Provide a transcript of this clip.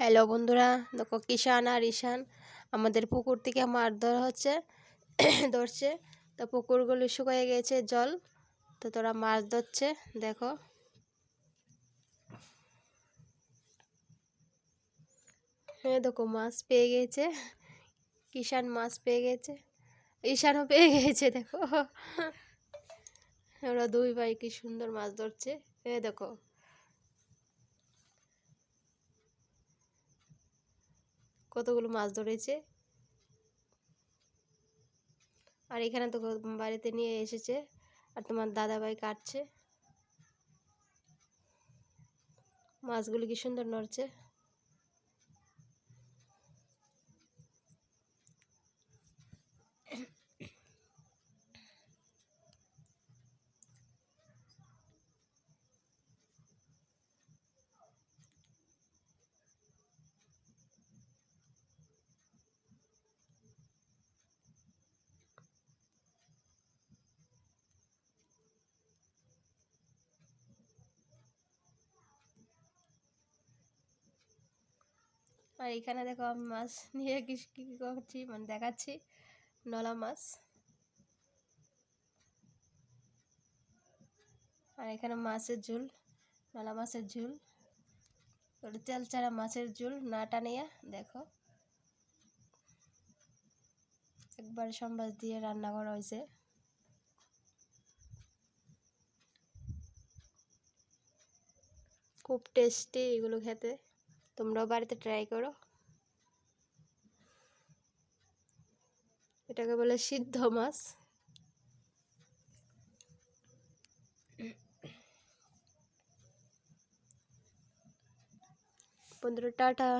Hello বন্ধুরা, দেখো কিষান আর ঈশান আমাদের পুকুর থেকে মাছ ধরা হচ্ছে, ধরছে। তো পুকুরগুলো শুকিয়ে গেছে জল, তো তোরা মাছ ধরছে, দেখো। হ্যাঁ দেখো মাছ পেয়ে গেছে, কিষান মাছ পেয়ে গেছে, ঈশানও পেয়ে গেছে, দেখো। ওরা দুই ভাই কি সুন্দর মাছ ধরছে এ দেখো। কতগুলো মাছ ধরেছে? আর এখানে তো বাড়িতে নিয়ে এসেছে, আর তোমার দাদা ভাই কাটছে। মাছগুলো কি সুন্দর নড়ছে? আর এখানে দেখো আমি মাছ নিয়ে কি, কী করছি মানে দেখাচ্ছি। নলা মাছ। আর এখানে মাছের ঝুল, নলা মাছের ঝুল। তেল ছাড়া মাছের ঝুল না টানিয়া দেখো। একবার সম্বাস দিয়ে রান্না করা হয়েছে। খুব টেস্টি এগুলো খেতে। তোমরাও বাড়িতে ট্রাই করো। এটাকে বলে সিদ্ধ মাছ। বন্ধুরা টাটা।